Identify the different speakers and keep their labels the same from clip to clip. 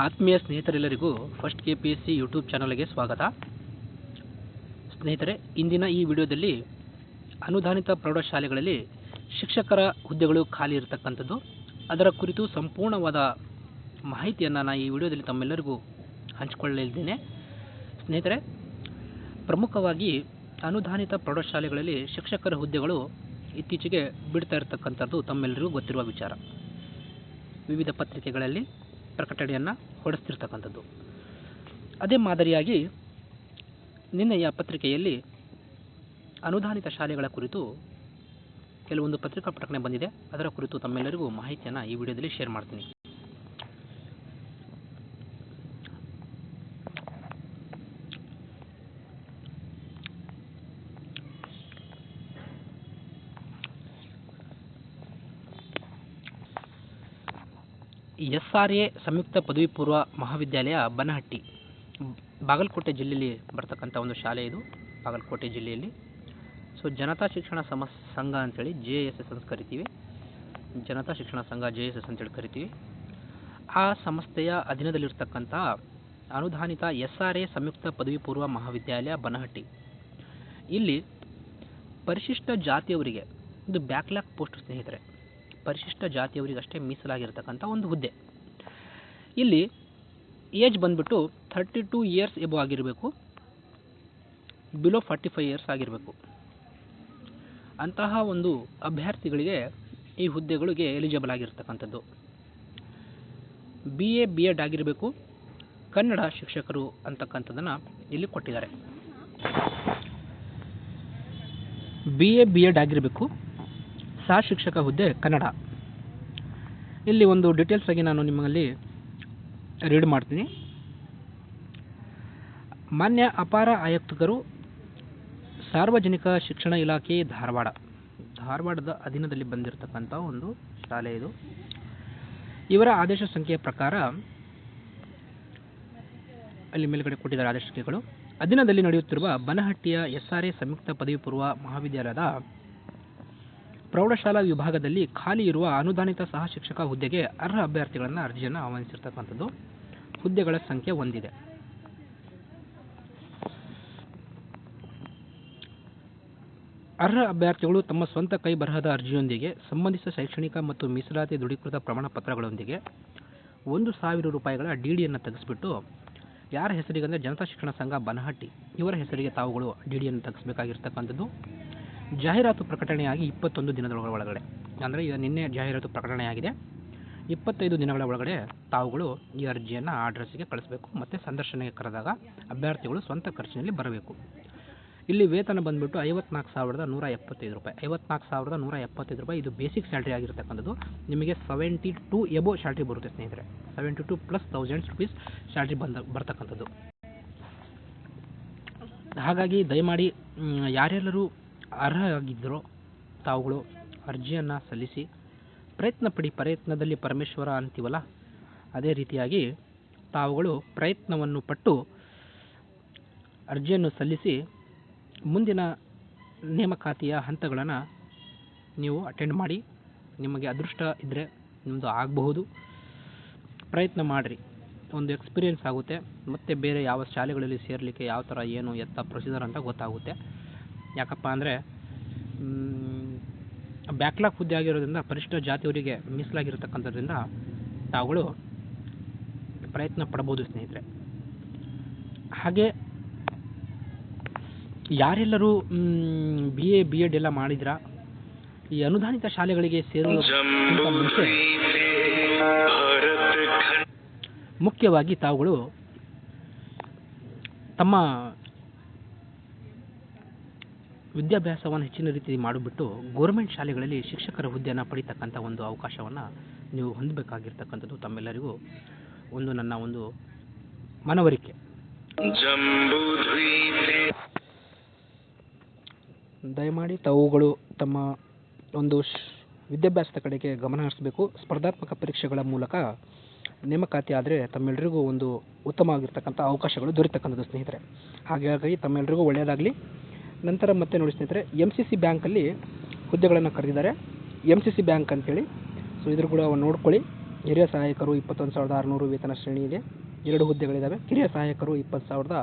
Speaker 1: ಆತ್ಮೀಯ ಸ್ನೇಹಿತರೆಲ್ಲರಿಗೂ first K P S C YouTube ಚಾನಲ್ಗೆ ಸ್ವಾಗತ. ಸ್ನೇಹಿತರೆ, ಇಂದಿನ ಈ ವಿಡಿಯೋದಲ್ಲಿ ಅನುದಾನಿತ ಪ್ರೌಢಶಾಲೆಗಳಲ್ಲಿ ಶಿಕ್ಷಕರ ಹುದ್ದೆಗಳು ಖಾಲಿ ಇರತಕ್ಕಂಥದ್ದು. ಅದರ ಕುರಿತು ಸಂಪೂರ್ಣವಾದ ಮಾಹಿತಿಯನ್ನು ನಾನು ಈ ವಿಡಿಯೋದಲ್ಲಿ ತಮ್ಮೆಲ್ಲರಿಗೂ ಹಂಚಿಕೊಳ್ಳಲಿದ್ದೇನೆ. ಸ್ನೇಹಿತರೆ, ಪ್ರಮುಖವಾಗಿ ಅನುದಾನಿತ ಪ್ರೌಢಶಾಲೆಗಳಲ್ಲಿ ಶಿಕ್ಷಕರ ಹುದ್ದೆಗಳು ಇತ್ತೀಚೆಗೆ ಬಿಡ್ತಾ ಇರತಕ್ಕಂಥದ್ದು ತಮ್ಮೆಲ್ಲರಿಗೂ ಗೊತ್ತಿರುವ ವಿಚಾರ. ವಿವಿಧ ಪತ್ರಿಕೆಗಳಲ್ಲಿ ಪ್ರಕಟಣೆಯನ್ನು ಹೊಡೆಸ್ತಿರ್ತಕ್ಕಂಥದ್ದು ಅದೇ ಮಾದರಿಯಾಗಿ ನಿನ್ನೆಯ ಪತ್ರಿಕೆಯಲ್ಲಿ ಅನುದಾನಿತ ಶಾಲೆಗಳ ಕುರಿತು ಕೆಲವೊಂದು ಪತ್ರಿಕಾ ಪ್ರಕಟಣೆ ಬಂದಿದೆ. ಅದರ ಕುರಿತು ತಮ್ಮೆಲ್ಲರಿಗೂ ಮಾಹಿತಿಯನ್ನು ಈ ವಿಡಿಯೋದಲ್ಲಿ ಶೇರ್ ಮಾಡ್ತೀನಿ. ಎಸ್ ಆರ್ ಎ ಸಂಯುಕ್ತ ಪದವಿ ಪೂರ್ವ ಮಹಾವಿದ್ಯಾಲಯ ಬನಹಟ್ಟಿ. ಬಾಗಲಕೋಟೆ ಜಿಲ್ಲೆಯಲ್ಲಿ ಬರ್ತಕ್ಕಂಥ ಒಂದು ಶಾಲೆ ಇದು, ಬಾಗಲಕೋಟೆ ಜಿಲ್ಲೆಯಲ್ಲಿ. ಸೊ ಜನತಾ ಶಿಕ್ಷಣ ಸಮ, ಸಂಘ ಅಂಥೇಳಿ ಜೆ ಎಸ್ ಎಸ್ ಅಂತ ಕರಿತೀವಿ. ಜನತಾ ಶಿಕ್ಷಣ ಸಂಘ ಜೆ ಎಸ್ ಎಸ್ ಅಂತೇಳಿ ಕರಿತೀವಿ. ಆ ಸಂಸ್ಥೆಯ ಅಧೀನದಲ್ಲಿರ್ತಕ್ಕಂಥ ಅನುದಾನಿತ ಎಸ್ ಆರ್ ಎ ಸಂಯುಕ್ತ ಪದವಿ ಪೂರ್ವ ಮಹಾವಿದ್ಯಾಲಯ ಬನಹಟ್ಟಿ. ಇಲ್ಲಿ ಪರಿಶಿಷ್ಟ ಜಾತಿಯವರಿಗೆ ಇದು ಬ್ಯಾಕ್ಲಾಗ್ ಪೋಸ್ಟ್ ಸ್ನೇಹಿತರೆ ಪರಿಶಿಷ್ಟ ಜಾತಿಯವರಿಗಷ್ಟೇ ಮೀಸಲಾಗಿರ್ತಕ್ಕಂಥ ಒಂದು ಹುದ್ದೆ. ಇಲ್ಲಿ ಏಜ್ ಬಂದ್ಬಿಟ್ಟು ಥರ್ಟಿ ಟೂ ಇಯರ್ಸ್ ಎಬೋ ಆಗಿರಬೇಕು ಬಿಲೋ ಫಾರ್ಟಿ ಫೈವ್ ಇಯರ್ಸ್ ಆಗಿರಬೇಕು. ಅಂತಹ ಒಂದು ಅಭ್ಯರ್ಥಿಗಳಿಗೆ ಈ ಹುದ್ದೆಗಳಿಗೆ ಎಲಿಜಿಬಲ್ ಆಗಿರ್ತಕ್ಕಂಥದ್ದು. ಬಿ ಎ ಬಿ ಎಡ್ ಆಗಿರಬೇಕು, ಕನ್ನಡ ಶಿಕ್ಷಕರು ಅಂತಕ್ಕಂಥದ್ದನ್ನು ಇಲ್ಲಿ ಕೊಟ್ಟಿದ್ದಾರೆ. ಬಿ ಎ ಬಿ ಎಡ್ ಆಗಿರಬೇಕು ಸಹ ಶಿಕ್ಷಕ ಹುದ್ದೆ ಕನ್ನಡ. ಇಲ್ಲಿ ಒಂದು ಡೀಟೇಲ್ಸ್ ಆಗಿ ನಾನು ನಿಮ್ಮಲ್ಲಿ ರೀಡ್ ಮಾಡ್ತೀನಿ. ಮಾನ್ಯ ಅಪಾರ ಆಯುಕ್ತರು, ಸಾರ್ವಜನಿಕ ಶಿಕ್ಷಣ ಇಲಾಖೆ ಧಾರವಾಡ. ಧಾರವಾಡದ ಅಧೀನದಲ್ಲಿ ಬಂದಿರತಕ್ಕಂಥ ಒಂದು ಶಾಲೆ ಇದು. ಇವರ ಆದೇಶ ಸಂಖ್ಯೆಯ ಪ್ರಕಾರ ಅಲ್ಲಿ ಮೇಲುಗಡೆ ಕೊಟ್ಟಿದ್ದಾರೆ ಆದೇಶ ಅಧೀನದಲ್ಲಿ ನಡೆಯುತ್ತಿರುವ ಬನಹಟ್ಟಿಯ ಎಸ್ ಆರ್ ಎ ಸಂಯುಕ್ತ ಪದವಿ ಪೂರ್ವ ಮಹಾವಿದ್ಯಾಲಯದ ಪ್ರೌಢಶಾಲಾ ವಿಭಾಗದಲ್ಲಿ ಖಾಲಿ ಇರುವ ಅನುದಾನಿತ ಸಹ ಶಿಕ್ಷಕ ಹುದ್ದೆಗೆ ಅರ್ಹ ಅಭ್ಯರ್ಥಿಗಳನ್ನು ಅರ್ಜಿಯನ್ನು ಆಹ್ವಾನಿಸಿರ್ತಕ್ಕಂಥದ್ದು ಹುದ್ದೆಗಳ ಸಂಖ್ಯೆ ಹೊಂದಿದೆ ಅರ್ಹ ಅಭ್ಯರ್ಥಿಗಳು ತಮ್ಮ ಸ್ವಂತ ಕೈ ಬರಹದ ಅರ್ಜಿಯೊಂದಿಗೆ ಸಂಬಂಧಿಸಿದ ಶೈಕ್ಷಣಿಕ ಮತ್ತು ಮೀಸಲಾತಿ ದೃಢೀಕೃತ ಪ್ರಮಾಣ ಪತ್ರಗಳೊಂದಿಗೆ ಒಂದು ಸಾವಿರ ರೂಪಾಯಿಗಳ ಡಿ ಡಿಯನ್ನು ತೆಗೆಸಿಬಿಟ್ಟು ಯಾರ ಹೆಸರಿಗೆ ಅಂದರೆ ಜನತಾ ಶಿಕ್ಷಣ ಸಂಘ ಬನಹಟ್ಟಿ, ಇವರ ಹೆಸರಿಗೆ ತಾವುಗಳು ಡಿ ಡಿಯನ್ನು ತೆಗೆಸಬೇಕಾಗಿರ್ತಕ್ಕಂಥದ್ದು. ಜಾಹೀರಾತು ಪ್ರಕಟಣೆಯಾಗಿ ಇಪ್ಪತ್ತೊಂದು ದಿನದ ಒಳಗಡೆ. ಅಂದರೆ ಈಗ ನಿನ್ನೆ ಜಾಹೀರಾತು ಪ್ರಕಟಣೆಯಾಗಿದೆ. ಇಪ್ಪತ್ತೈದು ದಿನಗಳ ಒಳಗಡೆ ತಾವುಗಳು ಈ ಅರ್ಜಿಯನ್ನು ಆ ಅಡ್ರೆಸ್ಸಿಗೆ ಕಳಿಸಬೇಕು, ಮತ್ತು ಸಂದರ್ಶನಕ್ಕೆ ಕರೆದಾಗ ಅಭ್ಯರ್ಥಿಗಳು ಸ್ವಂತ ಖರ್ಚಿನಲ್ಲಿ ಬರಬೇಕು. ಇಲ್ಲಿ ವೇತನ ಬಂದುಬಿಟ್ಟು ಐವತ್ನಾಲ್ಕು ಸಾವಿರದ ನೂರ ಎಪ್ಪತ್ತೈದು ರೂಪಾಯಿ. ಐವತ್ನಾಲ್ಕು ಸಾವಿರದ ನೂರ ಎಪ್ಪತ್ತೈದು ರೂಪಾಯಿ. ಇದು ಬೇಸಿಕ್ ಸ್ಯಾಲ್ರಿ ಆಗಿರ್ತಕ್ಕಂಥದ್ದು. ನಿಮಗೆ ಸೆವೆಂಟಿ ಟು ಎಬೋ ಸ್ಯಾಲ್ರಿ ಬರುತ್ತೆ, ಸ್ನೇಹಿತರೆ. Seventy two plus thousands rupees salary ಬಂದ, ಬರ್ತಕ್ಕಂಥದ್ದು. ಹಾಗಾಗಿ ದಯಮಾಡಿ ಯಾರೆಲ್ಲರೂ ಅರ್ಹ ಆಗಿದ್ದರೋ ತಾವುಗಳು ಅರ್ಜಿಯನ್ನು ಸಲ್ಲಿಸಿ ಪ್ರಯತ್ನ ಪಡಿ ಪ್ರಯತ್ನದಲ್ಲಿ ಪರಮೇಶ್ವರ ಅಂತೀವಲ್ಲ? ಅದೇ ರೀತಿಯಾಗಿ ತಾವುಗಳು ಪ್ರಯತ್ನವನ್ನು ಪಟ್ಟು ಅರ್ಜಿಯನ್ನು ಸಲ್ಲಿಸಿ ಮುಂದಿನ ನೇಮಕಾತಿಯ ಹಂತಗಳನ್ನು ನೀವು ಅಟೆಂಡ್ ಮಾಡಿ. ನಿಮಗೆ ಅದೃಷ್ಟ ಇದ್ದರೆ ನಿಮ್ಮದು ಆಗಬಹುದು. ಪ್ರಯತ್ನ ಮಾಡಿರಿ. ಒಂದು ಎಕ್ಸ್ಪೀರಿಯೆನ್ಸ್ ಆಗುತ್ತೆ. ಮತ್ತು ಬೇರೆ ಯಾವ ಶಾಲೆಗಳಲ್ಲಿ ಸೇರಲಿಕ್ಕೆ ಯಾವ ಥರ ಏನು ಎತ್ತ ಪ್ರೊಸೀಜರ್ ಅಂತ ಗೊತ್ತಾಗುತ್ತೆ. ಯಾಕಪ್ಪ ಅಂದರೆ ಬ್ಯಾಕ್ಲಾಗ್ ಹುದ್ದೆ ಆಗಿರೋದ್ರಿಂದ ಪರಿಶಿಷ್ಟ ಜಾತಿಯವರಿಗೆ ಮೀಸಲಾಗಿರ್ತಕ್ಕಂಥದ್ರಿಂದ ತಾವುಗಳು ಪ್ರಯತ್ನ ಪಡ್ಬೋದು ಸ್ನೇಹಿತರೆ. ಹಾಗೆ ಯಾರೆಲ್ಲರೂ ಬಿ ಎ ಬಿ ಎಡ್ ಎಲ್ಲ ಮಾಡಿದ್ರ, ಈ ಅನುದಾನಿತ ಶಾಲೆಗಳಿಗೆ ಸೇರುವ ಮುಖ್ಯವಾಗಿ ತಾವುಗಳು ತಮ್ಮ ವಿದ್ಯಾಭ್ಯಾಸವನ್ನು ಹೆಚ್ಚಿನ ರೀತಿಯಲ್ಲಿ ಮಾಡಿಬಿಟ್ಟು ಗೋರ್ಮೆಂಟ್ ಶಾಲೆಗಳಲ್ಲಿ ಶಿಕ್ಷಕರ ಹುದ್ದೆಯನ್ನು ಪಡಿತಕ್ಕಂಥ ಒಂದು ಅವಕಾಶವನ್ನು ನೀವು ಹೊಂದಬೇಕಾಗಿರ್ತಕ್ಕಂಥದ್ದು ತಮ್ಮೆಲ್ಲರಿಗೂ ಒಂದು ನನ್ನ ಒಂದು ಮನವರಿಕೆ. ದಯಮಾಡಿ ತಾವುಗಳು ತಮ್ಮ ಒಂದು ವಿದ್ಯಾಭ್ಯಾಸದ ಕಡೆಗೆ ಗಮನ ಹರಿಸಬೇಕು. ಸ್ಪರ್ಧಾತ್ಮಕ ಪರೀಕ್ಷೆಗಳ ಮೂಲಕ ನೇಮಕಾತಿ ಆದರೆ ತಮ್ಮೆಲ್ಲರಿಗೂ ಒಂದು ಉತ್ತಮವಾಗಿರ್ತಕ್ಕಂಥ ಅವಕಾಶಗಳು ದೊರೆತಕ್ಕಂಥದ್ದು ಸ್ನೇಹಿತರೆ. ಹಾಗಾಗಿ ತಮ್ಮೆಲ್ಲರಿಗೂ ಒಳ್ಳೆಯದಾಗಲಿ. ನಂತರ ಮತ್ತೆ ನೋಡಿ ಸ್ನೇಹಿತರೆ ಎಂ ಸಿ ಸಿ ಬ್ಯಾಂಕಲ್ಲಿ ಹುದ್ದೆಗಳನ್ನು ಕರೆದಿದ್ದಾರೆ. ಎಂ ಸಿ ಸಿ ಬ್ಯಾಂಕ್ ಅಂತೇಳಿ. ಸೊ ಇದ್ರ ಕೂಡ ನೋಡ್ಕೊಳ್ಳಿ. ಹಿರಿಯ ಸಹಾಯಕರು ಇಪ್ಪತ್ತೊಂದು ಸಾವಿರದ ಆರುನೂರು ವೇತನ ಶ್ರೇಣಿ ಇದೆ. ಎರಡು ಹುದ್ದೆಗಳಿದ್ದಾವೆ ಕಿರಿಯ ಸಹಾಯಕರು ಇಪ್ಪತ್ತು ಸಾವಿರದ,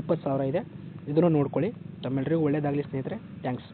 Speaker 1: ಇಪ್ಪತ್ತು ಸಾವಿರ ಇದೆ. ಇದನ್ನು ನೋಡ್ಕೊಳ್ಳಿ. ತಮ್ಮೆಲ್ಲರಿಗೂ ಒಳ್ಳೆಯದಾಗಲಿ ಸ್ನೇಹಿತರೆ. ಥ್ಯಾಂಕ್ಸ್